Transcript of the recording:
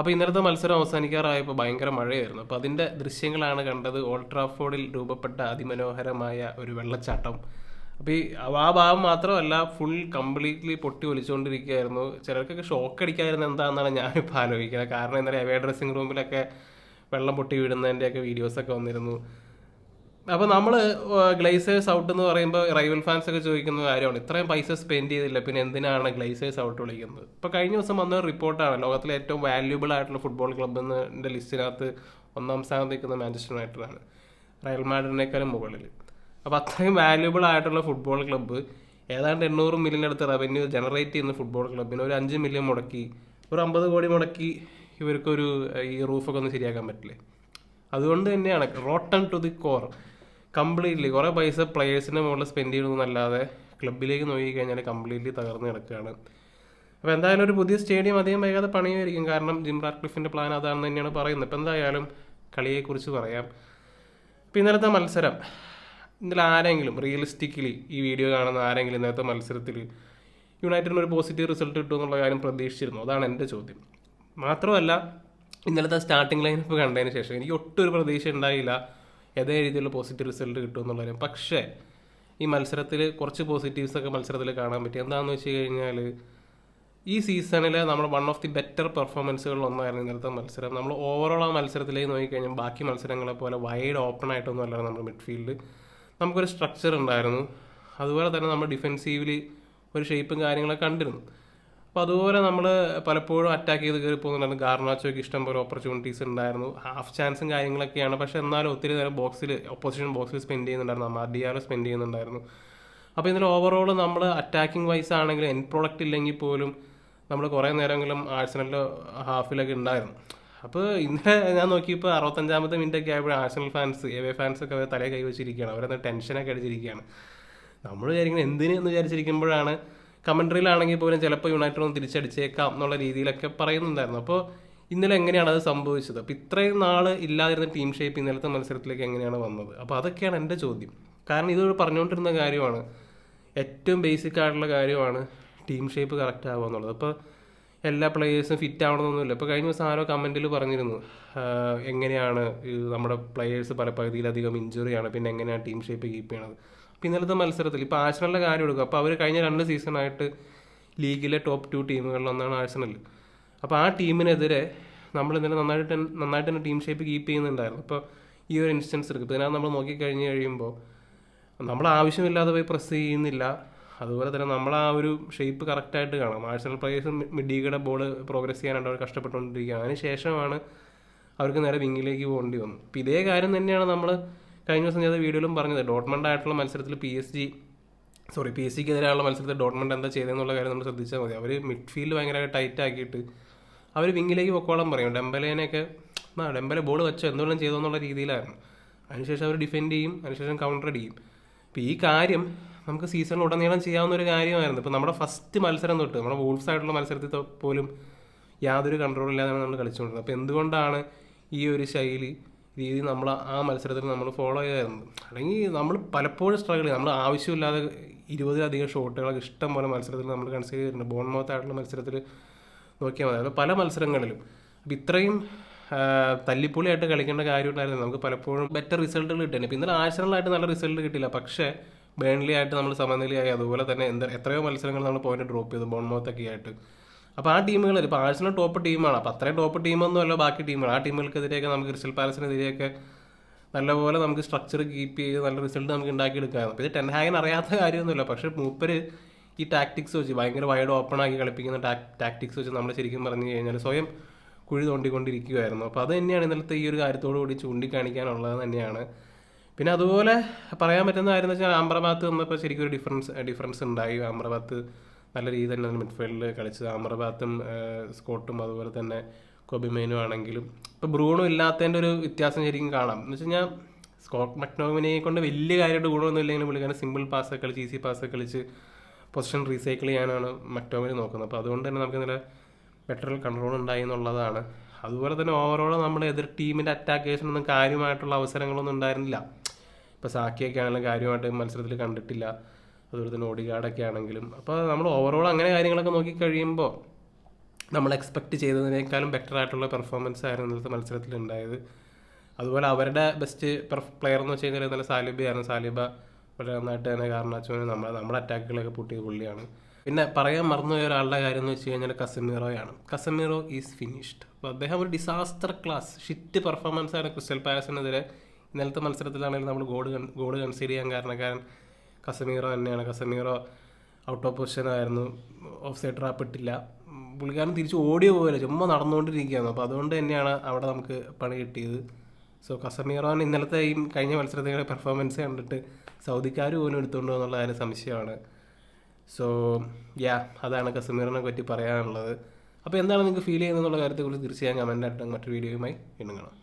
അപ്പോൾ ഇന്നലത്തെ മത്സരം അവസാനിക്കാറായപ്പോൾ ഭയങ്കര മഴയായിരുന്നു. അപ്പോൾ അതിന്റെ ദൃശ്യങ്ങളാണ് കണ്ടത്. ഓൾട്രാഫോർഡിൽ രൂപപ്പെട്ട അതിമനോഹരമായ ഒരു വെള്ളച്ചാട്ടം. അപ്പോൾ ഈ ആ ഭാഗം മാത്രമല്ല ഫുൾ കംപ്ലീറ്റ്ലി പൊട്ടി ഒലിച്ചുകൊണ്ടിരിക്കുകയായിരുന്നു ചിലർക്കൊക്കെ ഷോക്ക് അടിക്കാതിരുന്ന എന്താണെന്നാണ് ഞാനിപ്പോൾ ആലോചിക്കുന്നത്. കാരണം ഇന്നലെ അവയ ഡ്രസ്സിംഗ് റൂമിലൊക്കെ വെള്ളം പൊട്ടി വീഴുന്നതിന്റെയൊക്കെ വീഡിയോസൊക്കെ വന്നിരുന്നു. അപ്പോൾ നമ്മൾ ഗ്ലേസേഴ്സ് ഔട്ട് എന്ന് പറയുമ്പോൾ റൈവൽ ഫാൻസ് ഒക്കെ ചോദിക്കുന്ന കാര്യമാണ്. ഇത്രയും പൈസ സ്പെൻഡ് ചെയ്തില്ല പിന്നെ എന്തിനാണ് ഗ്ലേസേഴ്സ് ഔട്ട് വിളിക്കുന്നത്? ഇപ്പോൾ കഴിഞ്ഞ ദിവസം വന്ന റിപ്പോർട്ടാണ് ലോകത്തിലെ ഏറ്റവും വാല്യൂബിൾ ആയിട്ടുള്ള ഫുട്ബോൾ ക്ലബ്ബ് എന്നതിന്റെ ലിസ്റ്റിനകത്ത് ഒന്നാം സ്ഥാനത്ത് നിൽക്കുന്ന മാഞ്ചസ്റ്റർ യുണൈറ്റഡ് ആണ് റയൽ മാഡ്രിഡിനേക്കാളും മുകളിൽ അപ്പോൾ അത്രയും വാല്യൂബിൾ ആയിട്ടുള്ള ഫുട്ബോൾ ക്ലബ്ബ് ഏതാണ്ട് എണ്ണൂറ് മില്യൺ അടുത്ത് റവന്യൂ ജനറേറ്റ് ചെയ്യുന്ന ഫുട്ബോൾ ക്ലബിന് ഒരു അഞ്ച് മില്യൺ മുടക്കി ഒരു അമ്പത് കോടി മുടക്കി ഇവർക്കൊരു ഈ റൂഫൊക്കെ ഒന്ന് ശരിയാക്കാൻ പറ്റില്ലേ? അതുകൊണ്ട് തന്നെയാണ് rotten to the core completely കുറേ പൈസ പ്ലെയേഴ്സിന്റെ മുകളിൽ സ്പെൻഡ് ചെയ്യണമെന്നല്ലാതെ ക്ലബിലേക്ക് നോക്കിക്കഴിഞ്ഞാൽ കംപ്ലീറ്റ്ലി തകർന്നു കിടക്കുകയാണ്. അപ്പോൾ എന്തായാലും ഒരു പുതിയ സ്റ്റേഡിയം അധികം വൈകാതെ പണിയുമായിരിക്കും. കാരണം ജിം റാറ്റ്ക്ലിഫിന്റെ പ്ലാൻ അതാണെന്ന് തന്നെയാണ് പറയുന്നത്. ഇപ്പോൾ എന്തായാലും കളിയെക്കുറിച്ച് പറയാം. ഇപ്പം ഇന്നലത്തെ മത്സരം. ഇന്നലെ ആരെങ്കിലും റിയലിസ്റ്റിക്കലി ഈ വീഡിയോ കാണുന്ന ആരെങ്കിലും ഇന്നത്തെ മത്സരത്തിൽ യുണൈറ്റഡിന് ഒരു പോസിറ്റീവ് റിസൾട്ട് കിട്ടും എന്നുള്ള കാര്യം പ്രതീക്ഷിച്ചിരുന്നു? അതാണ് എന്റെ ചോദ്യം. മാത്രമല്ല ഇന്നലത്തെ സ്റ്റാർട്ടിംഗ് ലൈനപ്പ് കണ്ടതിന് ശേഷം എനിക്ക് ഒട്ടും ഒരു പ്രതീക്ഷ ഉണ്ടായില്ല. ഏതേ രീതിയിലുള്ള പോസിറ്റീവ് റിസൾട്ട് കിട്ടും എന്നുള്ള കാര്യം. പക്ഷേ ഈ മത്സരത്തിൽ കുറച്ച് പോസിറ്റീവ്സ് ഒക്കെ മത്സരത്തിൽ കാണാൻ പറ്റി. എന്താണെന്ന് വെച്ച് കഴിഞ്ഞാൽ ഈ സീസണിലെ നമ്മൾ വൺ ഓഫ് ദി ബെറ്റർ പെർഫോമൻസുകളിൽ ഒന്നായിരുന്നു ഇന്നലത്തെ മത്സരം. നമ്മൾ ഓവറോൾ ആ മത്സരത്തിലേക്ക് നോക്കിക്കഴിഞ്ഞാൽ ബാക്കി മത്സരങ്ങളെ പോലെ വൈഡ് ഓപ്പൺ ആയിട്ടൊന്നും അല്ലായിരുന്നു നമ്മുടെ മിഡ്ഫീൽഡ് നമുക്കൊരു സ്ട്രക്ചർ ഉണ്ടായിരുന്നു. അതുപോലെ തന്നെ നമ്മൾ ഡിഫെൻസീവ്ലി ഒരു ഷേപ്പും കാര്യങ്ങളൊക്കെ കണ്ടിരുന്നു. അപ്പോൾ അതുപോലെ നമ്മൾ പലപ്പോഴും അറ്റാക്ക് ചെയ്ത് കയറി പോകുന്നുണ്ടായിരുന്നു. ഗാർണാച്ചോയ്ക്ക് ഇഷ്ടം പോലെ ഓപ്പർച്യൂണിറ്റീസ് ഉണ്ടായിരുന്നു. ഹാഫ് ചാൻസും കാര്യങ്ങളൊക്കെയാണ്. പക്ഷെ എന്നാലും ഒത്തിരി നേരം ബോക്സിൽ ഓപ്പോസിഷൻ ബോക്സിൽ സ്പെൻഡ് ചെയ്യുന്നുണ്ടായിരുന്നു. മാർഡിയാലോ സ്പെൻഡ് ചെയ്യുന്നുണ്ടായിരുന്നു. അപ്പോൾ ഇതിൽ ഓവറോൾ നമ്മൾ അറ്റാക്കിംഗ് വൈസ് ആണെങ്കിലും എൻ പ്രോഡക്റ്റ് ഇല്ലെങ്കിൽ പോലും നമ്മൾ കുറേ നേരമെങ്കിലും ആഴ്സണലിൽ ഹാഫിലൊക്കെ ഉണ്ടായിരുന്നു. അപ്പോൾ ഇന്നലെ ഞാൻ നോക്കിയപ്പോൾ അറുപത്തഞ്ചാമത്തെ മിനിറ്റ് ഒക്കെ ആയപ്പോൾ ആഴ്സണൽ ഫാൻസ് എവേ ഫാൻസ് ഒക്കെ തലേ കൈവച്ചിരിക്കുകയാണ് അവരത് ടെൻഷനൊക്കെ അടിച്ചിരിക്കുകയാണ്. നമ്മൾ വിചാരിക്കുന്നത് എന്തിന് എന്ന് വിചാരിച്ചിരിക്കുമ്പോഴാണ് കമൻട്രിയിലാണെങ്കിൽ പോലും ചിലപ്പോൾ യുണൈറ്റഡ് ഒന്ന് തിരിച്ചടിച്ചേക്കാം എന്നുള്ള രീതിയിലൊക്കെ പറയുന്നുണ്ടായിരുന്നു. അപ്പോൾ ഇന്നലെ എങ്ങനെയാണ് അത് സംഭവിച്ചത്? അപ്പോൾ ഇത്രയും നാൾ ഇല്ലാതിരുന്ന ടീം ഷേപ്പ് ഇന്നലത്തെ മത്സരത്തിലേക്ക് എങ്ങനെയാണ് വന്നത്? അപ്പോൾ അതൊക്കെയാണ് എന്റെ ചോദ്യം. കാരണം ഇതൊരു പറഞ്ഞുകൊണ്ടിരുന്ന കാര്യമാണ്. ഏറ്റവും ബേസിക് ആയിട്ടുള്ള കാര്യമാണ് ടീം ഷേപ്പ് കറക്റ്റ് ആവുക എന്നുള്ളത്. അപ്പോൾ എല്ലാ പ്ലെയേഴ്സും ഫിറ്റ് ആവണമെന്നൊന്നുമില്ല. ഇപ്പോൾ കഴിഞ്ഞ ദിവസം ആരോ കമന്റിൽ പറഞ്ഞിരുന്നു എങ്ങനെയാണ് നമ്മുടെ പ്ലെയേഴ്സ് പല പകുതിയിലധികം ഇഞ്ചുറിയാണ് പിന്നെ എങ്ങനെയാണ് ടീം ഷേപ്പ് കീപ്പ് ചെയ്യണത്? അപ്പോൾ ഇന്നലത്തെ മത്സരത്തിൽ ഇപ്പോൾ ആഴ്സണലിന്റെ കാര്യം എടുക്കുക. അപ്പോൾ അവർ കഴിഞ്ഞ രണ്ട് സീസണായിട്ട് ലീഗിലെ ടോപ്പ് ടു ടീമുകളിലൊന്നാണ് ആഴ്സണൽ. അപ്പോൾ ആ ടീമിനെതിരെ നമ്മൾ ഇന്നലെ നന്നായിട്ട് നന്നായിട്ട് തന്നെ ടീം ഷേപ്പ് കീപ്പ് ചെയ്യുന്നുണ്ടായിരുന്നു. അപ്പോൾ ഈ ഒരു ഇൻസ്റ്റൻസ് എടുക്കും ഇപ്പോൾ ഇതിനകത്ത് നമ്മൾ നോക്കിക്കഴിഞ്ഞ് കഴിയുമ്പോൾ നമ്മൾ ആവശ്യമില്ലാതെ പോയി പ്രസ് ചെയ്യുന്നില്ല. അതുപോലെ തന്നെ നമ്മൾ ആ ഒരു ഷേപ്പ് കറക്റ്റായിട്ട് കാണാം ആഴ്സണൽ പ്ലേയേഴ്സ് മിഡീഗയുടെ ബോൾ പ്രോഗ്രസ് ചെയ്യാനായിട്ട് അവർ കഷ്ടപ്പെട്ടുകൊണ്ടിരിക്കുക അതിന് ശേഷമാണ് അവർക്ക് നേരെ വിങ്ങിലേക്ക് പോകേണ്ടി വന്നു ഇപ്പം ഇതേ കാര്യം തന്നെയാണ് നമ്മൾ കഴിഞ്ഞ ദിവസം ചെയ്ത വീഡിയോയിലും പറഞ്ഞത്. ഡോട്ട്മണ്ട് ആയിട്ടുള്ള മത്സരത്തിൽ P S G sorry P S സിക്ക് എതിരായുള്ള മത്സരത്തിൽ ഡോട്ട്മണ്ട് എന്താ ചെയ്തതെന്നുള്ള കാര്യം നമ്മൾ ശ്രദ്ധിച്ചാൽ മതി. അവർ മിഡ്ഫീൽഡ് ഭയങ്കരമായിട്ട് ടൈറ്റ് ആക്കിയിട്ട് അവർ വിങ്ങിലേക്ക് പൊക്കോളം പറയും. ഡെമ്പലേനെയൊക്കെ ആ ഡെമ്പലെ ബോൾ വെച്ചോ എന്തുകൊണ്ടും ചെയ്തോ എന്നുള്ള രീതിയിലായിരുന്നു. അതിനുശേഷം അവർ ഡിഫെൻഡ് ചെയ്യും അതിനുശേഷം കൗണ്ടർ അടിക്കും. അപ്പോൾ ഈ കാര്യം നമുക്ക് സീസണിൽ ഉടനീളം ചെയ്യാവുന്ന ഒരു കാര്യമായിരുന്നു. ഇപ്പോൾ നമ്മുടെ ഫസ്റ്റ് മത്സരം തൊട്ട് നമ്മുടെ വോൾഫ്സ് ആയിട്ടുള്ള മത്സരത്തിൽ പോലും യാതൊരു കൺട്രോൾ ഇല്ലാതെയാണ് നമ്മൾ കളിച്ചുകൊണ്ടിരുന്നത്. അപ്പോൾ എന്തുകൊണ്ടാണ് ഈ ഒരു ശൈലി രീതി നമ്മൾ ആ മത്സരത്തിൽ നമ്മൾ ഫോളോ ചെയ്തായിരുന്നു അല്ലെങ്കിൽ നമ്മൾ പലപ്പോഴും സ്ട്രഗിൾ ചെയ്യും. നമ്മൾ ആവശ്യമില്ലാതെ ഇരുപതിലധികം ഷോട്ടുകളൊക്കെ ഇഷ്ടം പോലെ മത്സരത്തിൽ നമ്മൾ കൺസിഡർ ചെയ്തിട്ടുണ്ട്. ബോൺമൗത്ത് ആയിട്ടുള്ള മത്സരത്തിൽ നോക്കിയാൽ മതി. പല മത്സരങ്ങളിലും. അപ്പം ഇത്രയും തല്ലിപ്പൊളിയായിട്ട് കളിക്കേണ്ട കാര്യം ഉണ്ടായിരുന്നു നമുക്ക് പലപ്പോഴും ബെറ്റർ റിസൾട്ടുകൾ കിട്ടുന്നത് ഇപ്പം ഇന്നലെ ആഴ്ചകളായിട്ട് നല്ല റിസൾട്ട് കിട്ടില്ല പക്ഷേ ബേൺലി ആയിട്ട് നമ്മൾ സമനിലയായി. അതുപോലെ തന്നെ എന്താ എത്രയോ മത്സരങ്ങൾ നമ്മൾ പോയിന്റ് ഡ്രോപ്പ് ചെയ്തു. ബോൺമൗത്തൊക്കെ ആയിട്ട്. അപ്പോൾ ആ ടീമുകൾ ഇപ്പോൾ ആഴ്സണൽ ടോപ്പ് ടീമാണ് അപ്പോൾ അത്രയും ടോപ്പ് ടീമൊന്നുമല്ല ബാക്കി ടീമുകൾ ആ ടീമുകൾക്കെതിരെയൊക്കെ നമുക്ക് ക്രിസ്റ്റൽ പാലസിനെതിരെയൊക്കെ നല്ലപോലെ നമുക്ക് സ്ട്രക്ചർ കീപ്പ് ചെയ്ത് നല്ല റിസൾട്ട് നമുക്ക് ഉണ്ടാക്കിയെടുക്കാമായിരുന്നു അപ്പോൾ ഇത് ടെൻഹാഗൻ അറിയാത്ത കാര്യമൊന്നുമില്ല. പക്ഷേ മൂപ്പര് ഈ ടാക്ടിക്സ് വെച്ച് ഭയങ്കര വൈഡ് ഓപ്പൺ ആക്കി കളിപ്പിക്കുന്ന ടാക്ടിക്സ് വെച്ച് നമ്മൾ ശരിക്കും പറഞ്ഞു കഴിഞ്ഞാൽ സ്വയം കുഴി തോണ്ടിക്കൊണ്ടിരിക്കുകയായിരുന്നു അപ്പോൾ അത് തന്നെയാണ് ഇന്നലത്തെ ഈ ഒരു കാര്യത്തോടു കൂടി ചൂണ്ടിക്കാണിക്കാനുള്ളത് തന്നെയാണ്. പിന്നെ അതുപോലെ പറയാൻ പറ്റുന്ന കാര്യം എന്ന് വെച്ചാൽ ആമ്രബാത്ത് വന്നപ്പോൾ ശരിക്കും ഒരു ഡിഫറൻസ് ഡിഫറൻസ് ഉണ്ടായി. ആമ്രബാത്ത് നല്ല രീതിയിലുള്ള മിഡ്ഫീൽഡിൽ കളിച്ചത്. അമർബാത്തും സ്കോട്ടും അതുപോലെ തന്നെ കൊബിമേനും ആണെങ്കിലും. ഇപ്പോൾ ബ്രൂണോ ഇല്ലാത്തതിന്റെ ഒരു വ്യത്യാസം ശരിക്കും കാണാം. എന്ന് വെച്ച് കഴിഞ്ഞാൽ സ്കോട്ട് മക്നോമിനെ കൊണ്ട് വലിയ കാര്യമായിട്ട് ഗുണമൊന്നും ഇല്ലെങ്കിലും പുള്ളിക്കാരൻ സിമ്പിൾ പാസ്സൊക്കെ കളിച്ച് ഈസി പാസ്സൊക്കെ കളിച്ച് പൊസിഷൻ റീസൈക്കിൾ ചെയ്യാനാണ് മക്നോമിനെ നോക്കുന്നത്. അപ്പോൾ അതുകൊണ്ട് തന്നെ നമുക്ക് നല്ല ബെറ്റർ കൺട്രോൾ ഉണ്ടായി എന്നുള്ളതാണ്. അതുപോലെ തന്നെ ഓവറോൾ നമ്മുടെ എതിർ ടീമിന്റെ അറ്റാക്കേഴ്സിനൊന്നും കാര്യമായിട്ടുള്ള അവസരങ്ങളൊന്നും ഉണ്ടായിരുന്നില്ല. ഇപ്പോൾ സാക്കിയൊക്കെ ആണെങ്കിലും കാര്യമായിട്ട് മത്സരത്തിൽ കണ്ടിട്ടില്ല. അതുപോലെ തന്നെ ഓടിഗാർഡൊക്കെ ആണെങ്കിലും. അപ്പോൾ നമ്മൾ ഓവറോൾ അങ്ങനെ കാര്യങ്ങളൊക്കെ നോക്കി കഴിയുമ്പോൾ നമ്മൾ എക്സ്പെക്റ്റ് ചെയ്തതിനേക്കാളും ബെറ്റർ ആയിട്ടുള്ള പെർഫോമൻസ് ആയിരുന്നു ഇന്നത്തെ മത്സരത്തിൽ ഉണ്ടായത്. അതുപോലെ അവരുടെ ബെസ്റ്റ് പ്ലെയർ എന്ന് വെച്ച് കഴിഞ്ഞാൽ ഇന്നലെ സാലിബയാണ് സാലിബ വളരെ നന്നായിട്ട് തന്നെ കാരണം വെച്ചാൽ നമ്മളെ നമ്മുടെ അറ്റാക്കുകളൊക്കെ പൊട്ടിയ പുള്ളിയാണ്. പിന്നെ പറയാൻ മറന്നുപോയ ഒരാളുടെ കാര്യം എന്ന് വെച്ച് കഴിഞ്ഞാൽ കസമീറോയാണ്. കസമീറോ ഈസ് ഫിനിഷ്ഡ് അപ്പോൾ അദ്ദേഹം ഒരു ഡിസാസ്റ്റർ ക്ലാസ് ഷിറ്റ് പെർഫോമൻസ് ആണ് ക്രിസ്റ്റൽ പാലസിനെതിരെ. ഇന്നലത്തെ മത്സരത്തിലാണെങ്കിൽ നമ്മൾ ഗോൾ ഗോൾ കൺസീഡ് ചെയ്യാൻ കാരണക്കാരൻ കസമീറോ തന്നെയാണ്. കസമീറോ ഔട്ട് ഓഫ് പൊസിഷൻ ആയിരുന്നു. ഓഫ് സൈഡ് ട്രാപ്പ് ഇട്ടില്ല. പുള്ളിക്കാരൻ തിരിച്ച് ഓടി പോകില്ല ചുമ്മാ നടന്നുകൊണ്ടിരിക്കുകയാണ് അപ്പോൾ അതുകൊണ്ട് തന്നെയാണ് അവിടെ നമുക്ക് പണി കിട്ടിയത്. സോ കസമീറോൻ ഇന്നലത്തെ ഈ കഴിഞ്ഞ മത്സരത്തിന്റെ പെർഫോമൻസ് കണ്ടിട്ട് സൗദിക്കാർ പോലും എടുത്തുകൊണ്ടു എന്നുള്ള കാര്യം സംശയമാണ്. സോ യാ അതാണ് കസമീറിനെ പറ്റി പറയാനുള്ളത്. അപ്പോൾ എന്താണ് നിങ്ങൾക്ക് ഫീൽ ചെയ്യുന്നത് എന്നുള്ള കാര്യത്തെക്കുറിച്ച് തീർച്ചയായും കമന്റായിട്ട് മറ്റൊരു വീഡിയോയുമായി വീണ്ടും കാണാം